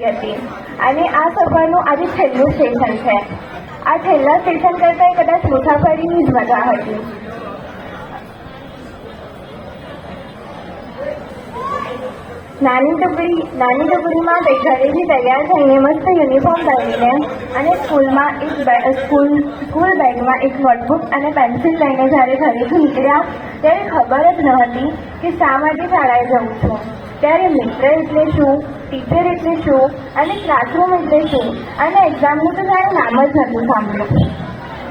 કરી હતી. અને આ સફરનું આજે છેલ્લું સ્ટેશન છે. આ છેલ્લા સ્ટેશન કરતાં કદાચ મુસાફરીની જ મજા હતી. નાની ટુકડી નાની ટુકડીમાં તે ઘરેથી તૈયાર થઈને મસ્ત યુનિફોર્મ પહેરીને અને સ્કૂલમાં એક સ્કૂલ સ્કૂલ બેગમાં એક નોટબુક અને પેન્સિલ લઈને જ્યારે ઘરેથી નીકળ્યા, ત્યારે ખબર જ ન હતી કે શા માટે શાળાએ જવું છું. ત્યારે મિત્ર એટલે શું? ટીચર એટલે શું? અને ક્લાસરૂમ એટલે શું? અને એક્ઝામનું તો જાણે નામ જ નહોતું સાંભળ્યું.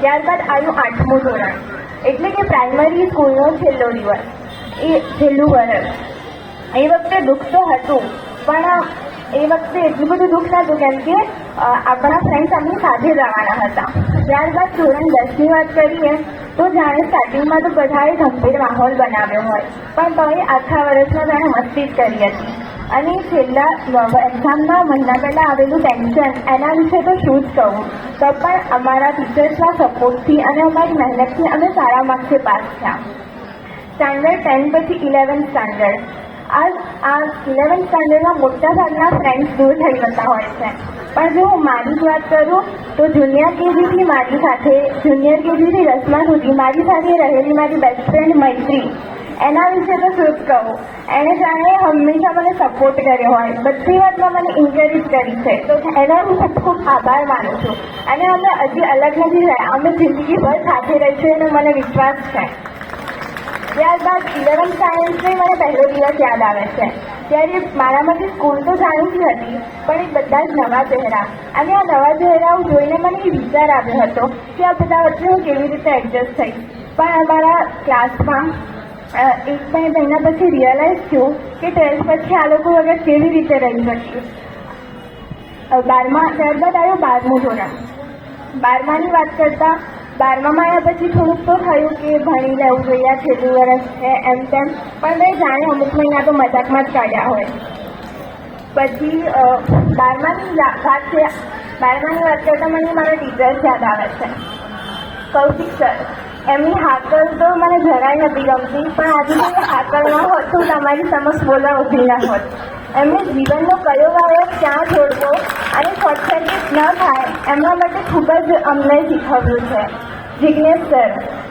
ત્યારબાદ આવ્યું આઠમું ધોરણ. એટલે કે પ્રાઇમરી સ્કૂલનો છેલ્લો દિવસ. એ છેલ્લું વર્ષ. એ વખતે દુઃખ તો હતું, પણ એ વખતે એટલું બધું દુઃખ થતું કેમ કે આપણા ફ્રેન્ડ્સ અમે સાથે જવાના હતા. ત્યારબાદ ધોરણ દસની વાત કરીએ, તો જાણે સ્ટાર્ટિંગમાં તો બધાએ ગંભીર માહોલ બનાવ્યો હોય. પણ તોય આખા વર્ષમાં જાણે મસ્તી જ કરી હતી. અને છેલ્લા એક્ઝામના મહિના પહેલાં આવેલું ટેન્શન એના વિશે તો શું જ કહું. તો પણ અમારા ટીચર્સના સપોર્ટથી અને અમારી મહેનતથી અમે સારા માર્ક્સે પાસ થયા. સ્ટાન્ડર્ડ ટેન પછી ઇલેવન સ્ટાન્ડર્ડ આ આ ઇલેવન સ્ટાન્ડર્ડના મોટા ભાગના ફ્રેન્ડ્સ દૂર થઈ જતા હોય છે. પણ જો હું મારી જ વાત કરું, તો જુનિયર કેજીથી મારી સાથે જુનિયર કેજીથી દસમા સુધી મારી સાથે રહેલી મારી બેસ્ટ ફ્રેન્ડ મૈત્રી. એના વિશે તો શું કહું? એણે જાણે હંમેશા મને સપોર્ટ કર્યો હોય. બધી વાતમાં મને ઇન્કરેજ કરી છે. તો એનો હું ખૂબ ખૂબ આભાર માનું છું. અને અમે હજી અલગ નથી રહ્યા અમે જિંદગીભર સાથે રહીશું એનો મને વિશ્વાસ છે. ત્યારબાદ ઇલેવન સાયન્સને મને પહેલો દિવસ યાદ આવે છે. ત્યારે મારામાંથી સ્કૂલ તો જાણીતી હતી, પણ એ બધા જ નવા ચહેરા. અને આ નવા ચહેરાઓ જોઈને મને એ વિચાર આવ્યો હતો કે આ બધા વચ્ચે હું કેવી રીતે એડજસ્ટ થઈશ પણ અમારા ક્લાસમાં એક બે મહિના પછી રિયલાઇઝ થયું કે ટ્વેલ્થ પછી આ લોકો વગર કેવી રીતે રહી શકીએ બારમા, ત્યારબાદ આવ્યું બારમું ધોરણ. બારમાની વાત કરતા બારમામાં આવ્યા પછી થોડુંક તો થયું કે ભણી લેવું જોઈએ છેલ્લું વર્ષ છે એમ તેમ. પણ મેં જાણે અમુક મહિના તો મજાકમાં જ કાઢ્યા હોય. પછી બારમાની વાત છે, બારમાની વાત કરતાં મને મારા ટીચર્સ યાદ આવે છે. કૌશિક સર, એમની હાકલ તો મને જરાય નથી ગમતી, પણ આજે મને હાકર ન હોત તો તમારી સમક્ષ બોલવા ઊભી ના હોત. એમને જીવનનો કયો વાયર ક્યાં છોડવો અને શોર્ટ ન થાય, એમના માટે ખૂબ જ અમને શીખવ્યું છે. જિજ્ઞેશ સર.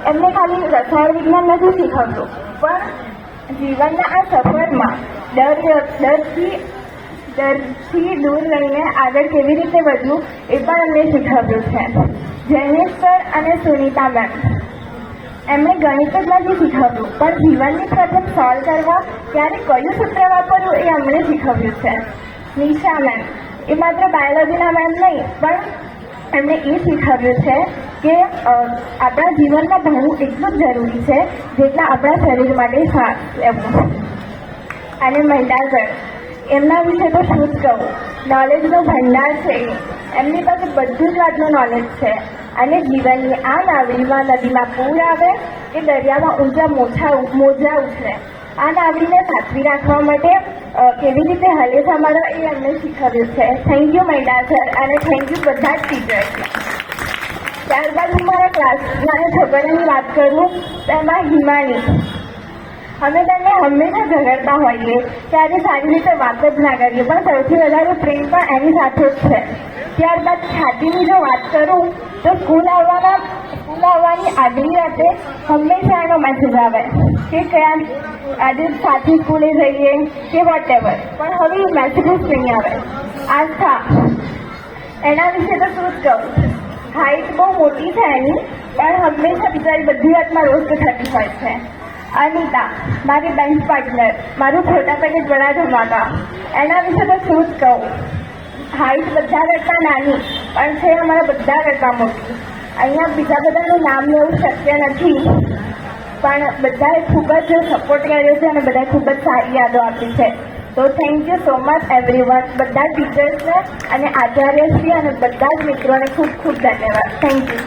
એમને ખાલી રસાયણ વિજ્ઞાન નથી શીખવતું, પણ જીવનના આ સફરમાં ડર ડરથી ડરથી દૂર રહીને આગળ કેવી રીતે વધવું એ પણ અમને શીખવ્યું છે. જૈનેશ સર અને સુનિતા મેમ એમણે ગણિત જ નથી શીખવ્યું, પણ જીવનની પ્રોબ્લેમ સોલ્વ કરવા ત્યારે કયું સૂત્ર વાપરવું એ અમને શીખવ્યું છે. નિશા મેમ એ માત્ર બાયોલોજીના મેમ નહીં, પણ એમણે એ શીખવ્યું છે કે આપણા જીવનમાં ભણવું એટલું જ જરૂરી છે જેટલા આપણા શરીર માટે શ્વાસ અને મહિલાગર એમના વિશે તો શું જ કહું? નોલેજનો ભંડાર છે. એમની પાસે બધું જ વાતનું નોલેજ છે. અને જીવનની આ નાવડીમાં, નદીમાં પૂર આવે કે દરિયામાં ઊંચા મોજા ઉછળે. આ નાવડીને સાચવી રાખવા માટે કેવી રીતે હલેસા મારવા એ અમને શીખવ્યું છે. થેન્ક યુ મહિલા સર અને થેન્ક યુ બધા જ ટીચર્સ ત્યારબાદ હું મારા ક્લાસના છોકરાની વાત કરું, તેમાં હિમાની. અમે બંને હંમેશા ઝઘડતા હોઈએ, ત્યારે સારી રીતે વાત જ ના કરીએ, પણ સૌથી વધારે પ્રેમ પણ એની સાથે જ છે. ત્યારબાદ છાતીની જો વાત કરું, તો સ્કૂલ આવવાના સ્કૂલ આવવાની આગલી રાતે હંમેશા એનો મેસેજ આવે. કે કયા આજે સાથી સ્કૂલે જઈએ કે વોટ પણ હવે મેસેજીસ નહીં આવે. આસ્થા એના વિશે તો શું જ કહું? હાઈટ બહુ મોટી છે એની, પણ હંમેશા બિચારી બધી વાતમાં રોસ્ટ થતી હોય છે. અનિતા, મારી બેન્ચ પાર્ટનર મારું ખોટા પેકેટ વડા જમાતા એના વિશે તો શું જ કહું? હાઈટ બધા કરતાં નાની, પણ છે અમારા બધા કરતાં મોટી. અહીંયા બીજા બધાનું નામ લેવું શક્ય નથી, પણ બધાએ ખૂબ જ સપોર્ટ કર્યો છે અને બધાએ ખૂબ જ સારી યાદો આપી છે. તો thank you so much everyone બધા ટીચર્સને અને આચાર્યશ્રી અને બધા જ મિત્રોને ખૂબ ખૂબ ધન્યવાદ. Thank you